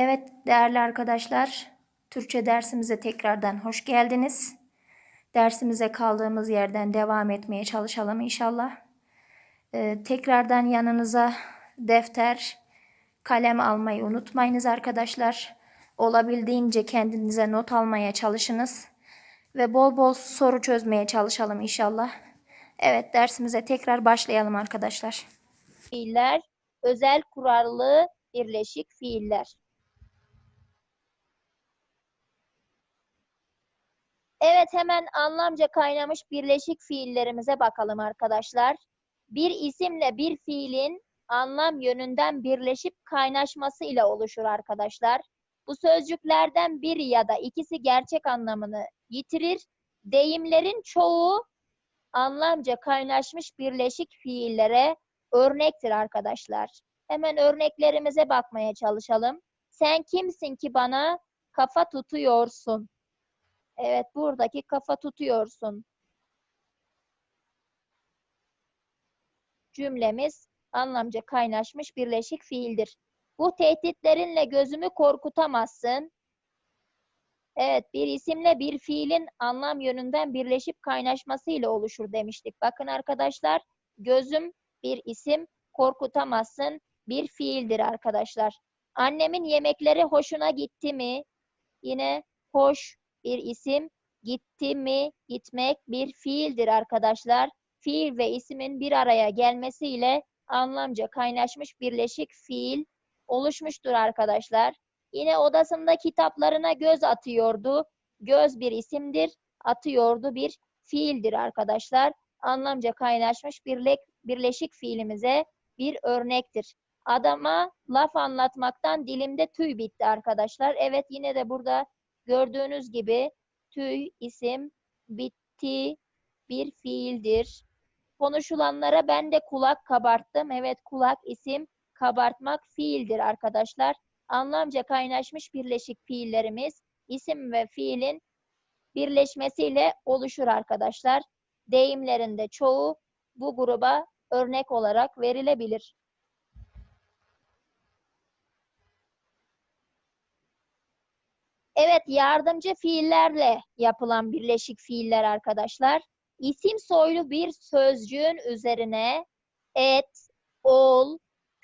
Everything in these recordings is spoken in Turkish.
Evet değerli arkadaşlar, Türkçe dersimize tekrardan hoş geldiniz. Dersimize kaldığımız yerden devam etmeye çalışalım inşallah. Ee, tekrardan yanınıza defter, kalem almayı unutmayınız arkadaşlar. Olabildiğince kendinize not almaya çalışınız. Ve bol bol soru çözmeye çalışalım inşallah. Evet dersimize tekrar başlayalım arkadaşlar. fiiller, özel kurallı birleşik fiiller. Evet hemen anlamca kaynamış birleşik fiillerimize bakalım arkadaşlar. Bir isimle bir fiilin anlam yönünden birleşip kaynaşması ile oluşur arkadaşlar. Bu sözcüklerden biri ya da ikisi gerçek anlamını yitirir. Deyimlerin çoğu anlamca kaynaşmış birleşik fiillere örnektir arkadaşlar. Hemen örneklerimize bakmaya çalışalım. Sen kimsin ki bana kafa tutuyorsun? Evet, buradaki kafa tutuyorsun. Cümlemiz anlamca kaynaşmış birleşik fiildir. Bu tehditlerinle gözümü korkutamazsın. Evet, bir isimle bir fiilin anlam yönünden birleşip kaynaşması ile oluşur demiştik. Bakın arkadaşlar, gözüm bir isim, korkutamazsın bir fiildir arkadaşlar. Annemin yemekleri hoşuna gitti mi? Yine hoş bir isim, gitti mi, gitmek bir fiildir arkadaşlar. Fiil ve ismin bir araya gelmesiyle anlamca kaynaşmış birleşik fiil oluşmuştur arkadaşlar. Yine odasında kitaplarına göz atıyordu. Göz bir isimdir, atıyordu bir fiildir arkadaşlar. Anlamca kaynaşmış birlek, birleşik fiilimize bir örnektir. Adama laf anlatmaktan dilimde tüy bitti arkadaşlar. Evet yine de burada gördüğünüz gibi tüy isim, bitti bir fiildir. Konuşulanlara ben de kulak kabarttım. Evet kulak isim, kabartmak fiildir arkadaşlar. Anlamca kaynaşmış birleşik fiillerimiz isim ve fiilin birleşmesiyle oluşur arkadaşlar. Deyimlerinde çoğu bu gruba örnek olarak verilebilir. Evet, yardımcı fiillerle yapılan birleşik fiiller arkadaşlar. İsim soylu bir sözcüğün üzerine et, ol,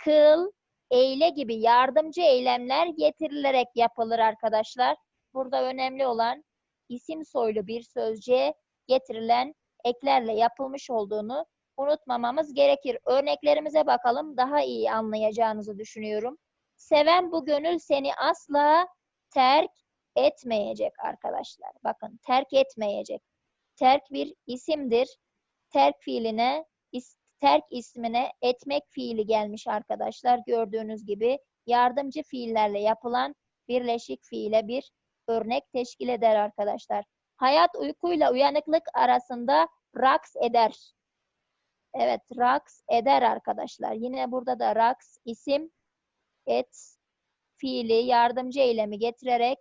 kıl, eyle gibi yardımcı eylemler getirilerek yapılır arkadaşlar. Burada önemli olan isim soylu bir sözcüğe getirilen eklerle yapılmış olduğunu unutmamamız gerekir. Örneklerimize bakalım daha iyi anlayacağınızı düşünüyorum. Seven bu gönül seni asla terk etmeyecek arkadaşlar. Bakın terk etmeyecek. Terk bir isimdir. Terk fiiline, is, terk ismine etmek fiili gelmiş arkadaşlar. Gördüğünüz gibi yardımcı fiillerle yapılan birleşik fiile bir örnek teşkil eder arkadaşlar. Hayat uykuyla uyanıklık arasında raks eder. Evet, raks eder arkadaşlar. Yine burada da raks isim, et, fiili, yardımcı eylemi getirerek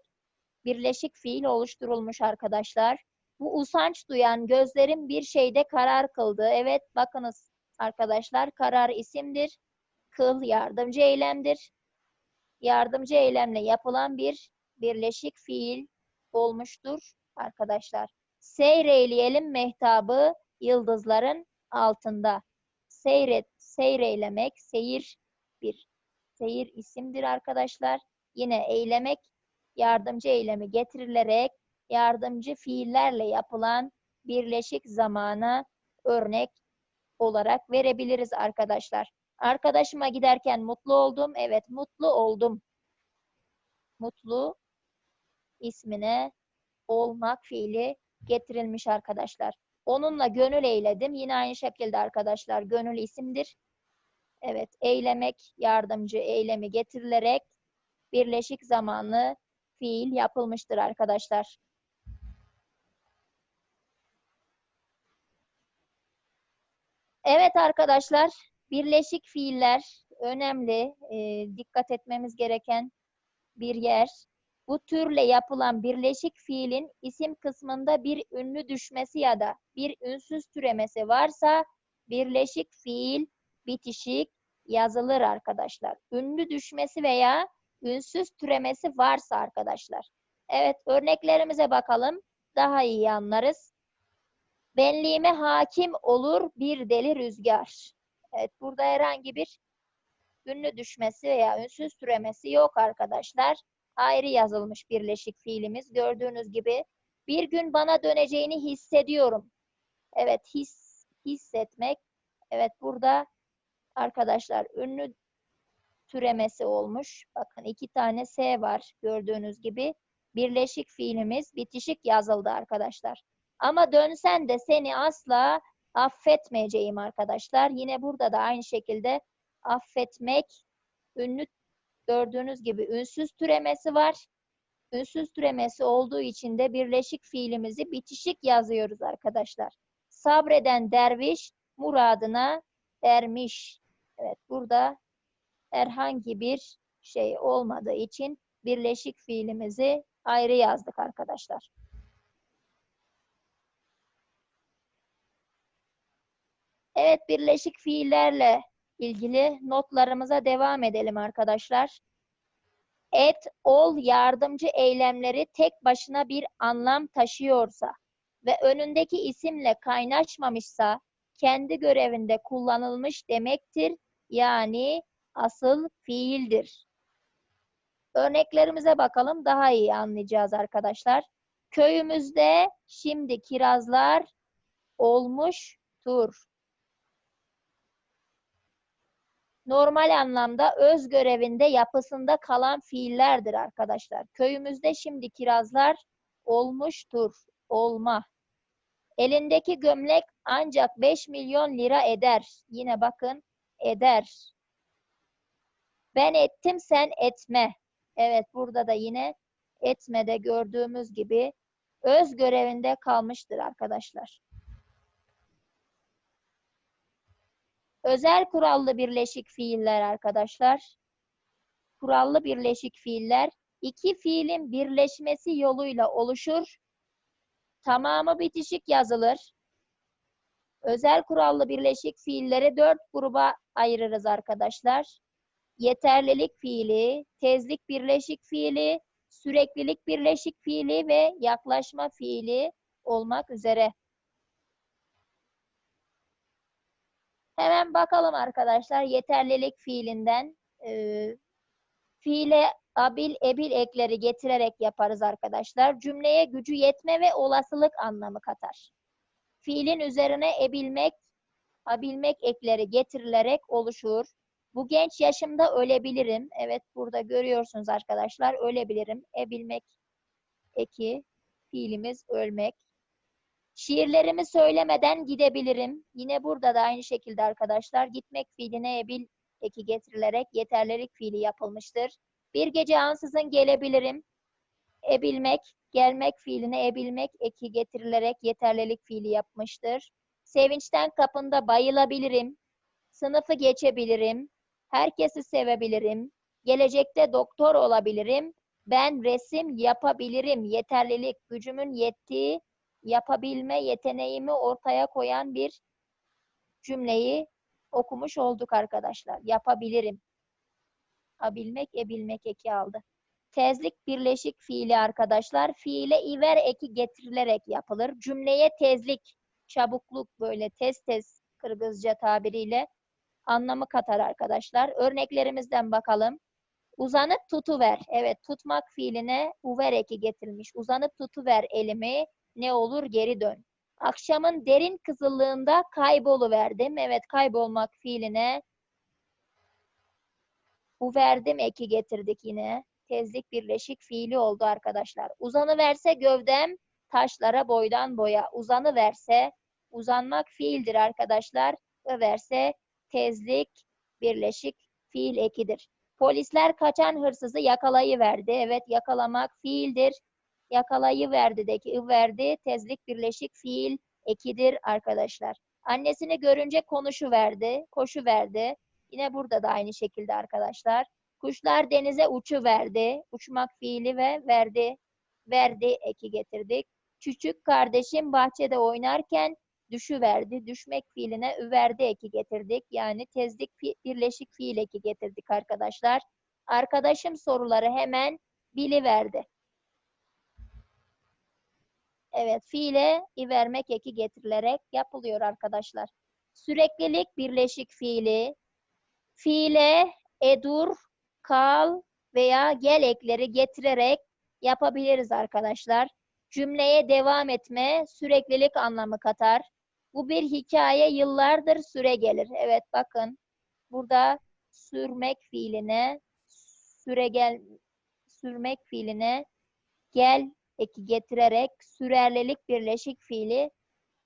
birleşik fiil oluşturulmuş arkadaşlar. Bu usanç duyan gözlerim bir şeyde karar kıldı. Evet, bakınız arkadaşlar, karar isimdir. Kıl yardımcı eylemdir. Yardımcı eylemle yapılan bir birleşik fiil olmuştur arkadaşlar. Seyreyleyelim mehtabı yıldızların altında. Seyret, seyreylemek, seyir bir seyir isimdir arkadaşlar. Yine eylemek yardımcı eylemi getirilerek yardımcı fiillerle yapılan birleşik zamana örnek olarak verebiliriz arkadaşlar. Arkadaşıma giderken mutlu oldum. Evet mutlu oldum. Mutlu ismine olmak fiili getirilmiş arkadaşlar. Onunla gönül eyledim. Yine aynı şekilde arkadaşlar gönül isimdir. Evet, eylemek, yardımcı eylemi getirilerek birleşik zamanlı fiil yapılmıştır arkadaşlar. Evet arkadaşlar, birleşik fiiller önemli, e, dikkat etmemiz gereken bir yer. Bu türle yapılan birleşik fiilin isim kısmında bir ünlü düşmesi ya da bir ünsüz türemesi varsa birleşik fiil bitişik yazılır arkadaşlar. Ünlü düşmesi veya ünsüz türemesi varsa arkadaşlar. Evet örneklerimize bakalım. Daha iyi anlarız. Benliğime hakim olur bir deli rüzgar. Evet burada herhangi bir ünlü düşmesi veya ünsüz türemesi yok arkadaşlar. Ayrı yazılmış birleşik fiilimiz. Gördüğünüz gibi bir gün bana döneceğini hissediyorum. Evet his, hissetmek. Evet burada arkadaşlar ünlü türemesi olmuş. Bakın iki tane S var gördüğünüz gibi. Birleşik fiilimiz bitişik yazıldı arkadaşlar. Ama dönsen de seni asla affetmeyeceğim arkadaşlar. Yine burada da aynı şekilde affetmek ünlü gördüğünüz gibi ünsüz türemesi var. Ünsüz türemesi olduğu için de birleşik fiilimizi bitişik yazıyoruz arkadaşlar. Sabreden derviş muradına ermiş. Evet burada herhangi bir şey olmadığı için birleşik fiilimizi ayrı yazdık arkadaşlar. Evet birleşik fiillerle ilgili notlarımıza devam edelim arkadaşlar. Et, ol, yardımcı eylemleri tek başına bir anlam taşıyorsa ve önündeki isimle kaynaşmamışsa kendi görevinde kullanılmış demektir. Yani asıl fiildir. Örneklerimize bakalım daha iyi anlayacağız arkadaşlar. Köyümüzde şimdi kirazlar olmuştur. Normal anlamda öz görevinde yapısında kalan fiillerdir arkadaşlar. Köyümüzde şimdi kirazlar olmuştur. Olma. Elindeki gömlek ancak 5 milyon lira eder. Yine bakın eder. Ben ettim sen etme. Evet burada da yine etmede gördüğümüz gibi öz görevinde kalmıştır arkadaşlar. Özel kurallı birleşik fiiller arkadaşlar. Kurallı birleşik fiiller iki fiilin birleşmesi yoluyla oluşur. Tamamı bitişik yazılır. Özel kurallı birleşik fiilleri dört gruba ayırırız arkadaşlar. Yeterlilik fiili, tezlik birleşik fiili, süreklilik birleşik fiili ve yaklaşma fiili olmak üzere. Hemen bakalım arkadaşlar yeterlilik fiilinden. Ee, fiile abil, ebil ekleri getirerek yaparız arkadaşlar. Cümleye gücü yetme ve olasılık anlamı katar. Fiilin üzerine ebilmek, abilmek ekleri getirilerek oluşur. Bu genç yaşımda ölebilirim. Evet burada görüyorsunuz arkadaşlar ölebilirim. Ebilmek eki, fiilimiz ölmek. Şiirlerimi söylemeden gidebilirim. Yine burada da aynı şekilde arkadaşlar gitmek fiiline ebil eki getirilerek yeterlilik fiili yapılmıştır. Bir gece ansızın gelebilirim. Ebilmek, gelmek fiiline ebilmek eki getirilerek yeterlilik fiili yapmıştır. Sevinçten kapında bayılabilirim. Sınıfı geçebilirim. Herkesi sevebilirim. Gelecekte doktor olabilirim. Ben resim yapabilirim. Yeterlilik, gücümün yettiği yapabilme yeteneğimi ortaya koyan bir cümleyi okumuş olduk arkadaşlar. Yapabilirim. Abilmek, ebilmek eki aldı. Tezlik birleşik fiili arkadaşlar. Fiile iver eki getirilerek yapılır. Cümleye tezlik, çabukluk böyle tez tez Kırgızca tabiriyle anlamı katar arkadaşlar. Örneklerimizden bakalım. Uzanıp tutuver. Evet tutmak fiiline uver eki getirilmiş. Uzanıp tutuver elimi ne olur geri dön. Akşamın derin kızıllığında kayboluverdim. Evet kaybolmak fiiline uverdim eki getirdik yine. Tezlik birleşik fiili oldu arkadaşlar. Uzanıverse gövdem taşlara boydan boya. Uzanıverse uzanmak fiildir arkadaşlar. Överse tezlik birleşik fiil ekidir. Polisler kaçan hırsızı yakalayıverdi. Evet yakalamak fiildir. Yakalayıverdi'deki verdi tezlik birleşik fiil ekidir arkadaşlar. Annesini görünce konuşuverdi, koşuverdi. Yine burada da aynı şekilde arkadaşlar. Kuşlar denize uçuverdi. Uçmak fiili ve verdi. Verdi eki getirdik. Küçük kardeşim bahçede oynarken düşüverdi. Düşmek fiiline üverdi eki getirdik. Yani tezlik fi birleşik fiil eki getirdik arkadaşlar. Arkadaşım soruları hemen biliverdi. Evet, fiile ivermek eki getirilerek yapılıyor arkadaşlar. Süreklilik birleşik fiili, fiile edur, kal veya gel ekleri getirerek yapabiliriz arkadaşlar. Cümleye devam etme, süreklilik anlamı katar. Bu bir hikaye yıllardır süre gelir. Evet bakın burada sürmek fiiline süre gel sürmek fiiline gel eki getirerek sürerlilik birleşik fiili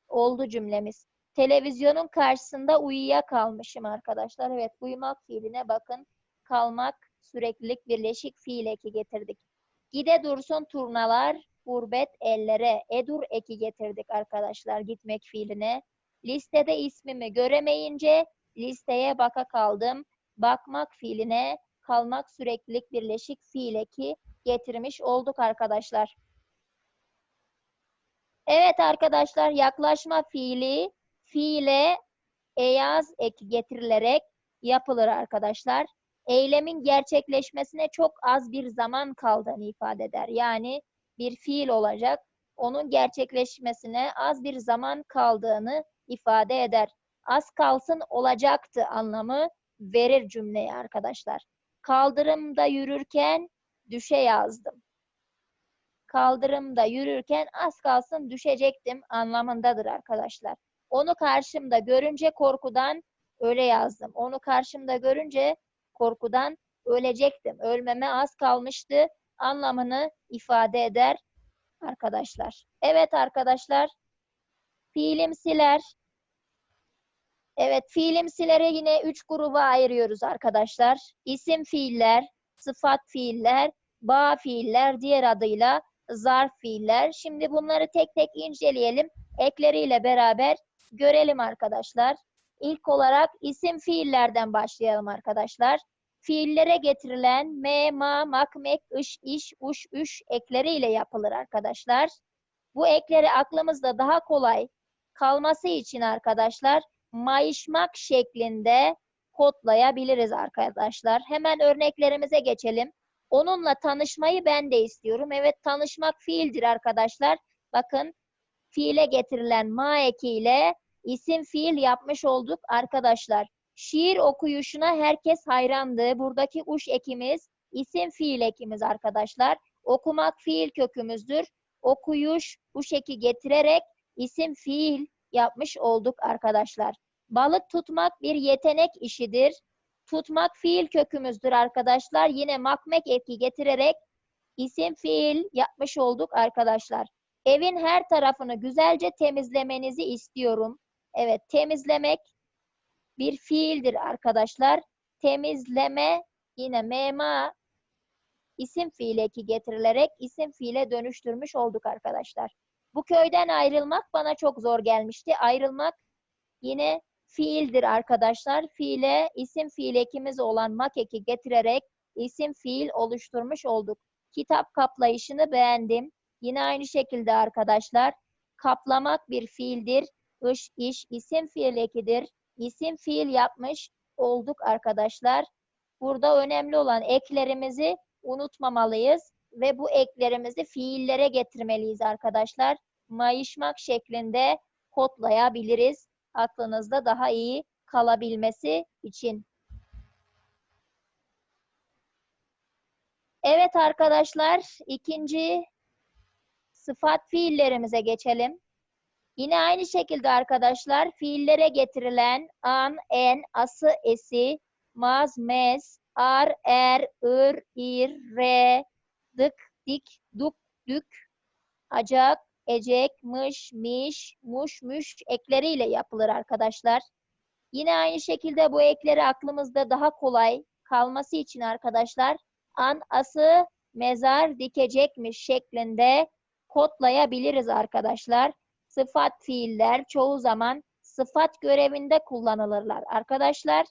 oldu cümlemiz. Televizyonun karşısında uyuyakalmışım arkadaşlar. Evet uyumak fiiline bakın. Kalmak süreklilik birleşik fiil eki getirdik. Gide dursun turnalar gurbet ellere. Edur eki getirdik arkadaşlar gitmek fiiline. Listede ismimi göremeyince listeye baka kaldım. Bakmak fiiline kalmak süreklilik birleşik fiil eki getirmiş olduk arkadaşlar. Evet arkadaşlar yaklaşma fiili fiile eyaz eki getirilerek yapılır arkadaşlar. Eylemin gerçekleşmesine çok az bir zaman kaldığını ifade eder. Yani bir fiil olacak. Onun gerçekleşmesine az bir zaman kaldığını ifade eder. Az kalsın olacaktı anlamı verir cümleye arkadaşlar. Kaldırımda yürürken düşe yazdım. Kaldırımda yürürken az kalsın düşecektim anlamındadır arkadaşlar. Onu karşımda görünce korkudan öyle yazdım. Onu karşımda görünce korkudan ölecektim. Ölmeme az kalmıştı anlamını ifade eder arkadaşlar. Evet arkadaşlar. Fiilimsiler. Evet fiilimsileri yine üç gruba ayırıyoruz arkadaşlar. İsim fiiller, sıfat fiiller, bağ fiiller, diğer adıyla zarf fiiller. Şimdi bunları tek tek inceleyelim. Ekleriyle beraber görelim arkadaşlar. İlk olarak isim fiillerden başlayalım arkadaşlar. Fiillere getirilen me, ma, mak, mek, ış, iş, uş, üş ekleriyle yapılır arkadaşlar. Bu ekleri aklımızda daha kolay kalması için arkadaşlar mayışmak şeklinde kodlayabiliriz arkadaşlar. Hemen örneklerimize geçelim. Onunla tanışmayı ben de istiyorum. Evet tanışmak fiildir arkadaşlar. Bakın fiile getirilen ma ekiyle isim fiil yapmış olduk arkadaşlar. Şiir okuyuşuna herkes hayrandı. Buradaki uş ekimiz isim fiil ekimiz arkadaşlar. Okumak fiil kökümüzdür. Okuyuş uş eki getirerek isim fiil yapmış olduk arkadaşlar. Balık tutmak bir yetenek işidir. Tutmak fiil kökümüzdür arkadaşlar. Yine makmek eki getirerek isim fiil yapmış olduk arkadaşlar. Evin her tarafını güzelce temizlemenizi istiyorum. Evet temizlemek bir fiildir arkadaşlar. Temizleme yine mema isim fiil eki getirilerek isim fiile dönüştürmüş olduk arkadaşlar. Bu köyden ayrılmak bana çok zor gelmişti. Ayrılmak yine fiildir arkadaşlar. Fiile isim fiil ekimiz olan mak eki getirerek isim fiil oluşturmuş olduk. Kitap kaplayışını beğendim. Yine aynı şekilde arkadaşlar. Kaplamak bir fiildir. Iş, iş, isim fiil ekidir. İsim fiil yapmış olduk arkadaşlar. Burada önemli olan eklerimizi unutmamalıyız ve bu eklerimizi fiillere getirmeliyiz arkadaşlar. Mayışmak şeklinde kodlayabiliriz. Aklınızda daha iyi kalabilmesi için. Evet arkadaşlar, ikinci sıfat fiillerimize geçelim. Yine aynı şekilde arkadaşlar fiillere getirilen an, en, ası, esi, maz, mez, ar, er, ır, ir, re, dık, dik, duk, dük, acak, ecek, mış, miş, muş, müş ekleriyle yapılır arkadaşlar. Yine aynı şekilde bu ekleri aklımızda daha kolay kalması için arkadaşlar an, ası, mezar dikecekmiş şeklinde kodlayabiliriz arkadaşlar. Sıfat fiiller çoğu zaman sıfat görevinde kullanılırlar arkadaşlar.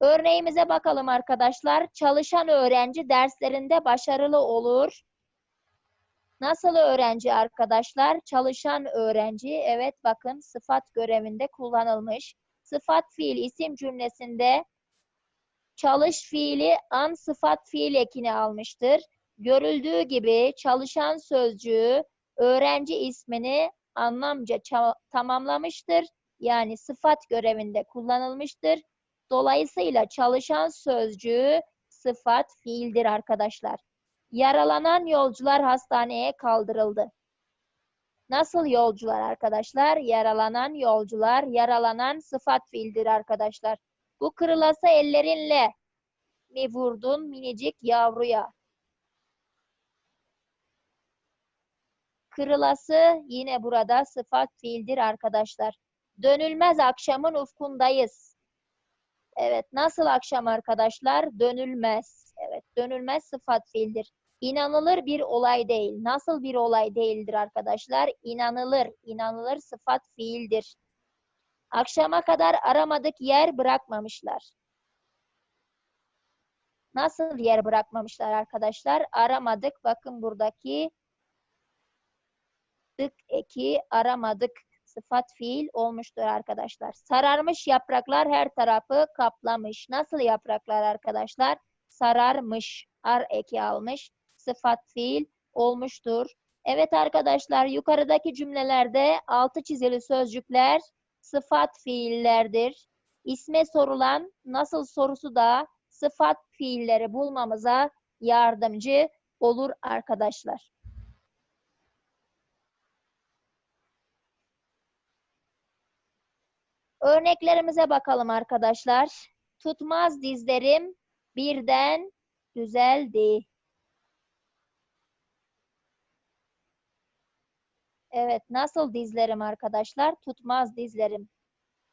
Örneğimize bakalım arkadaşlar. Çalışan öğrenci derslerinde başarılı olur. Nasıl öğrenci arkadaşlar? Çalışan öğrenci. Evet bakın sıfat görevinde kullanılmış. Sıfat fiil isim cümlesinde Çalış fiili an sıfat fiil ekini almıştır. Görüldüğü gibi çalışan sözcüğü öğrenci ismini anlamca tamamlamıştır. Yani sıfat görevinde kullanılmıştır. Dolayısıyla çalışan sözcüğü sıfat fiildir arkadaşlar. Yaralanan yolcular hastaneye kaldırıldı. Nasıl yolcular arkadaşlar? Yaralanan yolcular, yaralanan sıfat fiildir arkadaşlar. Bu kırılası ellerinle mi vurdun minicik yavruya? Kırılası yine burada sıfat fiildir arkadaşlar. Dönülmez akşamın ufkundayız. Evet, nasıl akşam arkadaşlar? Dönülmez. Evet, dönülmez sıfat fiildir. İnanılır bir olay değil. Nasıl bir olay değildir arkadaşlar? İnanılır. İnanılır sıfat fiildir. Akşama kadar aramadık yer bırakmamışlar. Nasıl yer bırakmamışlar arkadaşlar? Aramadık. Bakın buradaki dık eki aramadık sıfat fiil olmuştur arkadaşlar. Sararmış yapraklar her tarafı kaplamış. Nasıl yapraklar arkadaşlar? Sararmış. Ar eki almış. Sıfat fiil olmuştur. Evet arkadaşlar yukarıdaki cümlelerde altı çizili sözcükler sıfat fiillerdir. İsme sorulan nasıl sorusu da sıfat fiilleri bulmamıza yardımcı olur arkadaşlar. Örneklerimize bakalım arkadaşlar. Tutmaz dizlerim birden düzeldi. Evet, nasıl dizlerim arkadaşlar? Tutmaz dizlerim.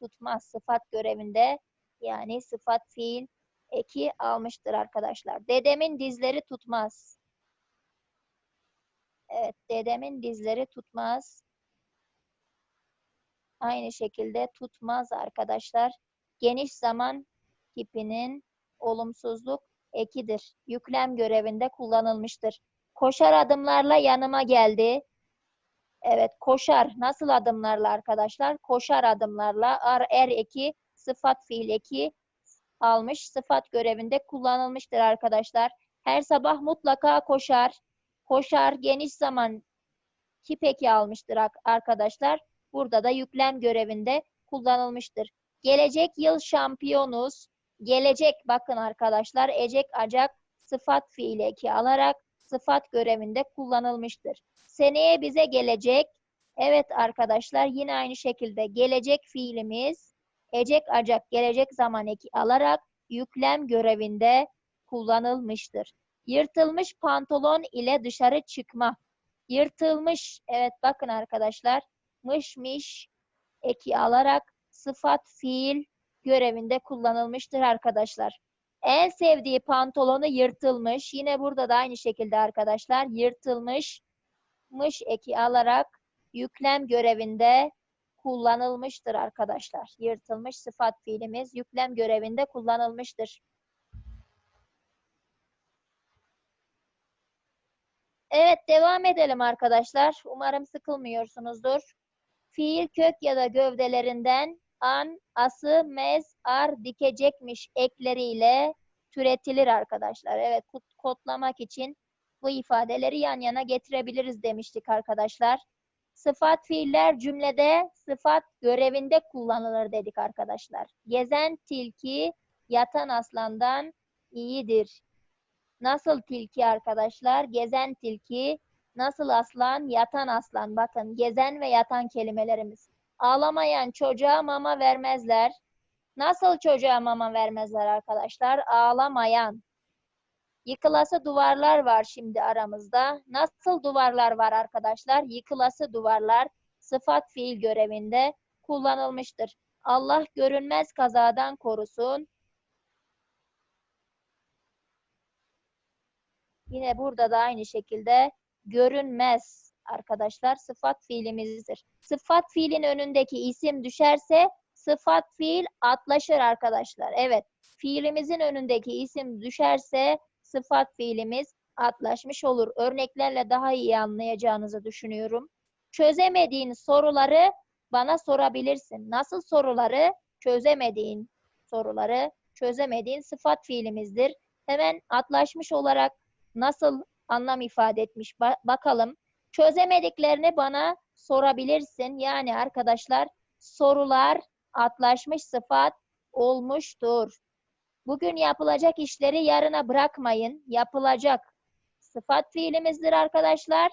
Tutmaz sıfat görevinde yani sıfat fiil eki almıştır arkadaşlar. Dedemin dizleri tutmaz. Evet, dedemin dizleri tutmaz. Aynı şekilde tutmaz arkadaşlar. Geniş zaman tipinin olumsuzluk ekidir. Yüklem görevinde kullanılmıştır. Koşar adımlarla yanıma geldi. Evet, koşar. Nasıl adımlarla arkadaşlar? Koşar adımlarla ar er eki sıfat fiil eki almış. Sıfat görevinde kullanılmıştır arkadaşlar. Her sabah mutlaka koşar. Koşar geniş zaman tip eki almıştır arkadaşlar. Burada da yüklem görevinde kullanılmıştır. Gelecek yıl şampiyonuz. Gelecek bakın arkadaşlar ecek acak sıfat fiili eki alarak sıfat görevinde kullanılmıştır. Seneye bize gelecek. Evet arkadaşlar yine aynı şekilde gelecek fiilimiz ecek acak gelecek zaman eki alarak yüklem görevinde kullanılmıştır. Yırtılmış pantolon ile dışarı çıkma. Yırtılmış evet bakın arkadaşlar mış miş eki alarak sıfat fiil görevinde kullanılmıştır arkadaşlar. En sevdiği pantolonu yırtılmış. Yine burada da aynı şekilde arkadaşlar yırtılmış mış eki alarak yüklem görevinde kullanılmıştır arkadaşlar. Yırtılmış sıfat fiilimiz yüklem görevinde kullanılmıştır. Evet devam edelim arkadaşlar. Umarım sıkılmıyorsunuzdur. Fiil kök ya da gövdelerinden an, ası, mez, ar, dikecekmiş ekleriyle türetilir arkadaşlar. Evet kod- kodlamak için bu ifadeleri yan yana getirebiliriz demiştik arkadaşlar. Sıfat fiiller cümlede sıfat görevinde kullanılır dedik arkadaşlar. Gezen tilki yatan aslandan iyidir. Nasıl tilki arkadaşlar? Gezen tilki, nasıl aslan? Yatan aslan. Bakın gezen ve yatan kelimelerimiz. Ağlamayan çocuğa mama vermezler. Nasıl çocuğa mama vermezler arkadaşlar? Ağlamayan. Yıkılası duvarlar var şimdi aramızda. Nasıl duvarlar var arkadaşlar? Yıkılası duvarlar sıfat fiil görevinde kullanılmıştır. Allah görünmez kazadan korusun. Yine burada da aynı şekilde görünmez arkadaşlar sıfat fiilimizdir. Sıfat fiilin önündeki isim düşerse sıfat fiil atlaşır arkadaşlar. Evet fiilimizin önündeki isim düşerse sıfat fiilimiz atlaşmış olur. Örneklerle daha iyi anlayacağınızı düşünüyorum. Çözemediğin soruları bana sorabilirsin. Nasıl soruları? Çözemediğin soruları çözemediğin sıfat fiilimizdir. Hemen atlaşmış olarak nasıl anlam ifade etmiş ba- bakalım. Çözemediklerini bana sorabilirsin. Yani arkadaşlar sorular atlaşmış sıfat olmuştur. Bugün yapılacak işleri yarına bırakmayın. Yapılacak sıfat fiilimizdir arkadaşlar.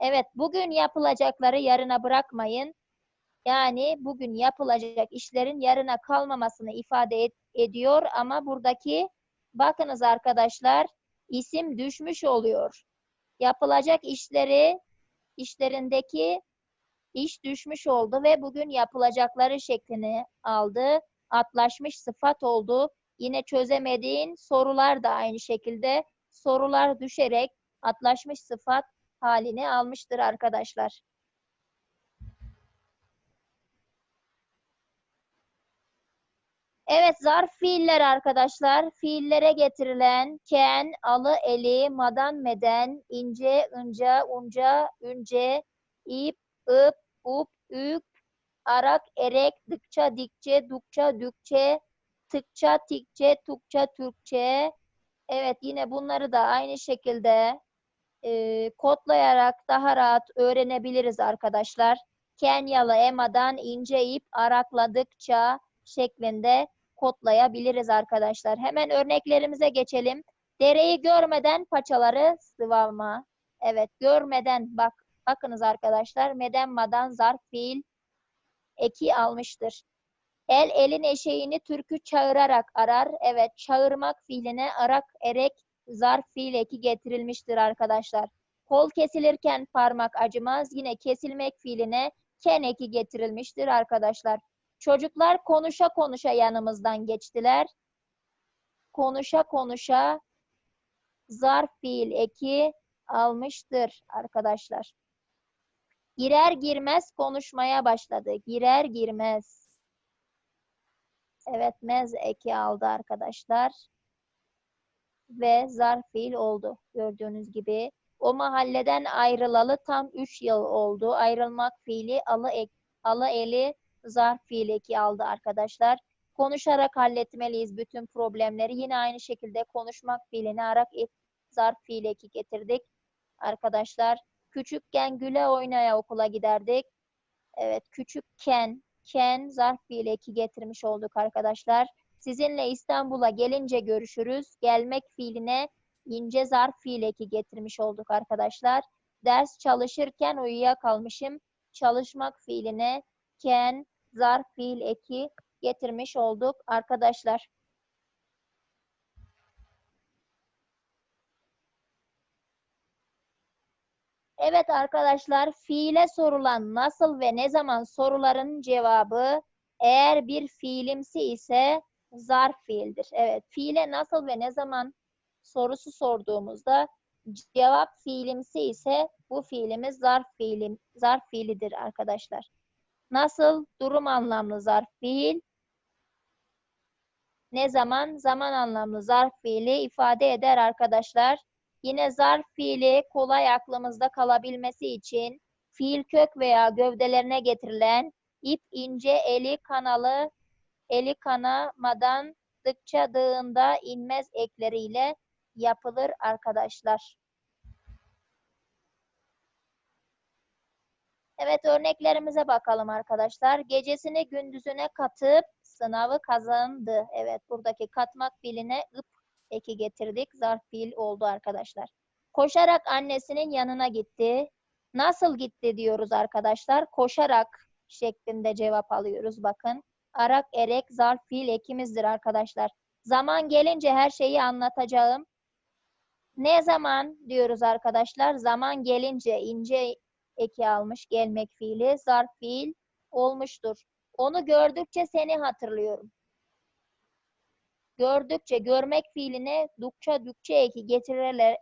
Evet, bugün yapılacakları yarına bırakmayın. Yani bugün yapılacak işlerin yarına kalmamasını ifade et- ediyor ama buradaki bakınız arkadaşlar isim düşmüş oluyor. Yapılacak işleri işlerindeki iş düşmüş oldu ve bugün yapılacakları şeklini aldı. Atlaşmış sıfat oldu. Yine çözemediğin sorular da aynı şekilde sorular düşerek atlaşmış sıfat halini almıştır arkadaşlar. Evet zarf fiiller arkadaşlar. Fiillere getirilen ken, alı, eli, madan, meden, ince, ınca, unca, ünce, ip, ıp, up, ük, arak, erek, dıkça, dikçe, dukça, dükçe, tıkça, tikçe, tukça, türkçe. Evet yine bunları da aynı şekilde e, kodlayarak daha rahat öğrenebiliriz arkadaşlar. Kenyalı emadan ince ip arakladıkça şeklinde kodlayabiliriz arkadaşlar. Hemen örneklerimize geçelim. Dereyi görmeden paçaları sıvama. Evet görmeden bak bakınız arkadaşlar meden madan zarf fiil eki almıştır. El elin eşeğini türkü çağırarak arar. Evet çağırmak fiiline arak erek zarf fiil eki getirilmiştir arkadaşlar. Kol kesilirken parmak acımaz. Yine kesilmek fiiline ken eki getirilmiştir arkadaşlar. Çocuklar konuşa konuşa yanımızdan geçtiler. Konuşa konuşa zarf fiil eki almıştır arkadaşlar. Girer girmez konuşmaya başladı. Girer girmez. Evet mez eki aldı arkadaşlar. Ve zarf fiil oldu gördüğünüz gibi. O mahalleden ayrılalı tam 3 yıl oldu. Ayrılmak fiili alı, ek, alı eli zarf fiil eki aldı arkadaşlar. Konuşarak halletmeliyiz bütün problemleri. Yine aynı şekilde konuşmak fiilini arak ek, zarf fiil eki getirdik arkadaşlar. Küçükken güle oynaya okula giderdik. Evet küçükken ken zarf fiil eki getirmiş olduk arkadaşlar. Sizinle İstanbul'a gelince görüşürüz. Gelmek fiiline ince zarf fiil eki getirmiş olduk arkadaşlar. Ders çalışırken uyuyakalmışım. Çalışmak fiiline ken zarf fiil eki getirmiş olduk arkadaşlar. Evet arkadaşlar, fiile sorulan nasıl ve ne zaman soruların cevabı eğer bir fiilimsi ise zarf fiildir. Evet, fiile nasıl ve ne zaman sorusu sorduğumuzda cevap fiilimsi ise bu fiilimiz zarf fiilim, zarf fiilidir arkadaşlar. Nasıl? Durum anlamlı zarf fiil. Ne zaman? Zaman anlamlı zarf fiili ifade eder arkadaşlar. Yine zarf fiili kolay aklımızda kalabilmesi için fiil kök veya gövdelerine getirilen ip ince eli kanalı eli kanamadan dıkça dığında inmez ekleriyle yapılır arkadaşlar. Evet örneklerimize bakalım arkadaşlar. Gecesini gündüzüne katıp sınavı kazandı. Evet buradaki katmak fiiline ıp eki getirdik. Zarf fiil oldu arkadaşlar. Koşarak annesinin yanına gitti. Nasıl gitti diyoruz arkadaşlar. Koşarak şeklinde cevap alıyoruz bakın. Arak erek zarf fiil ekimizdir arkadaşlar. Zaman gelince her şeyi anlatacağım. Ne zaman diyoruz arkadaşlar? Zaman gelince ince eki almış gelmek fiili zarf fiil olmuştur. Onu gördükçe seni hatırlıyorum. Gördükçe görmek fiiline dukça dükçe eki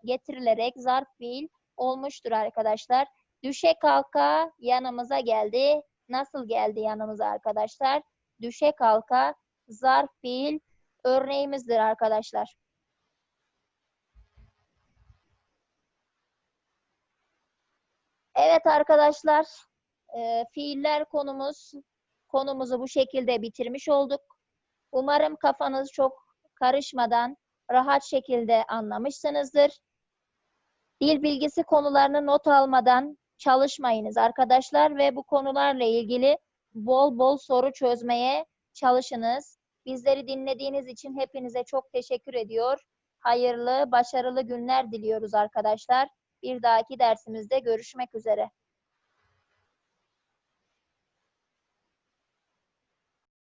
getirilerek, zarf fiil olmuştur arkadaşlar. Düşe kalka yanımıza geldi. Nasıl geldi yanımıza arkadaşlar? Düşe kalka zarf fiil örneğimizdir arkadaşlar. Evet arkadaşlar, e, fiiller konumuz konumuzu bu şekilde bitirmiş olduk. Umarım kafanız çok karışmadan rahat şekilde anlamışsınızdır. Dil bilgisi konularını not almadan çalışmayınız arkadaşlar ve bu konularla ilgili bol bol soru çözmeye çalışınız. Bizleri dinlediğiniz için hepinize çok teşekkür ediyor. Hayırlı, başarılı günler diliyoruz arkadaşlar. Bir dahaki dersimizde görüşmek üzere.